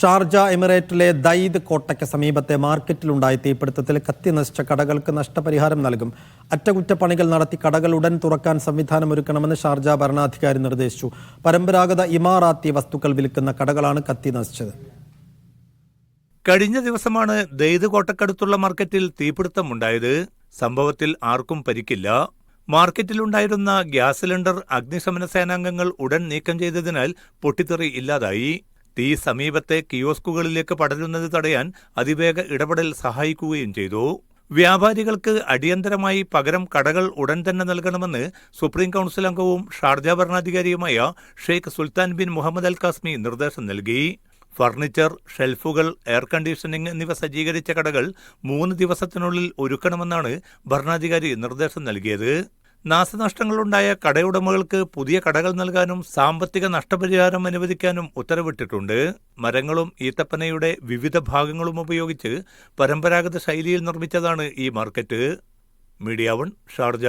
Sharjah എമിറേറ്റിലെ Dhaid കോട്ടയ്ക്ക് സമീപത്തെ മാർക്കറ്റിലുണ്ടായ തീപിടുത്തത്തിൽ കത്തി നശിച്ച കടകൾക്ക് നഷ്ടപരിഹാരം നൽകും. അറ്റകുറ്റപ്പണികൾ നടത്തി കടകൾ ഉടൻ തുറക്കാൻ സംവിധാനമൊരുക്കണമെന്ന് ഷാർജ ഭരണാധികാരി നിർദ്ദേശിച്ചു. പരമ്പരാഗത ഇമാറാത്തി വസ്തുക്കൾ വിൽക്കുന്ന കടകളാണ് കത്തി നശിച്ചത് കഴിഞ്ഞ ദിവസമാണ് ദൈദ് കോട്ടക്കടുത്തുള്ള മാർക്കറ്റിൽ തീപിടുത്തമുണ്ടായത്. സംഭവത്തിൽ ആർക്കും പരിക്കില്ല. മാർക്കറ്റിലുണ്ടായിരുന്ന ഗ്യാസ് സിലിണ്ടർ അഗ്നിശമന സേനാംഗങ്ങൾ ഉടൻ നീക്കം ചെയ്തതിനാൽ പൊട്ടിത്തെറി ഇല്ലാതായി. തീ സമീപത്തെ കിയോസ്കുകളിലേക്ക് പടരുന്നത് തടയാൻ അതിവേഗ ഇടപെടൽ സഹായിക്കുകയും ചെയ്തു. വ്യാപാരികൾക്ക് അടിയന്തരമായി പകരം കടകൾ ഉടൻ തന്നെ നൽകണമെന്ന് സുപ്രീം കൗൺസിൽ അംഗവും Sharjah ഭരണാധികാരിയുമായ Sheikh Sultan bin Muhammad Al Qasimi നിർദ്ദേശം നൽകി. ഫർണിച്ചർ ഷെൽഫുകൾ എയർ കണ്ടീഷനിംഗ് എന്നിവ സജ്ജീകരിച്ച കടകൾ മൂന്ന് ദിവസത്തിനുള്ളിൽ ഒരുക്കണമെന്നാണ് ഭരണാധികാരി നിർദ്ദേശം നൽകിയത്. നാശനഷ്ടങ്ങളുണ്ടായ കടയുടമകൾക്ക് പുതിയ കടകൾ നൽകാനും സാമ്പത്തിക നഷ്ടപരിഹാരം അനുവദിക്കാനും ഉത്തരവിട്ടിട്ടുണ്ട്. മരങ്ങളും ഈത്തപ്പനയുടെ വിവിധ ഭാഗങ്ങളും ഉപയോഗിച്ച് പരമ്പരാഗത ശൈലിയിൽ നിർമ്മിച്ചതാണ് ഈ മാർക്കറ്റ്. Media one Sharjah.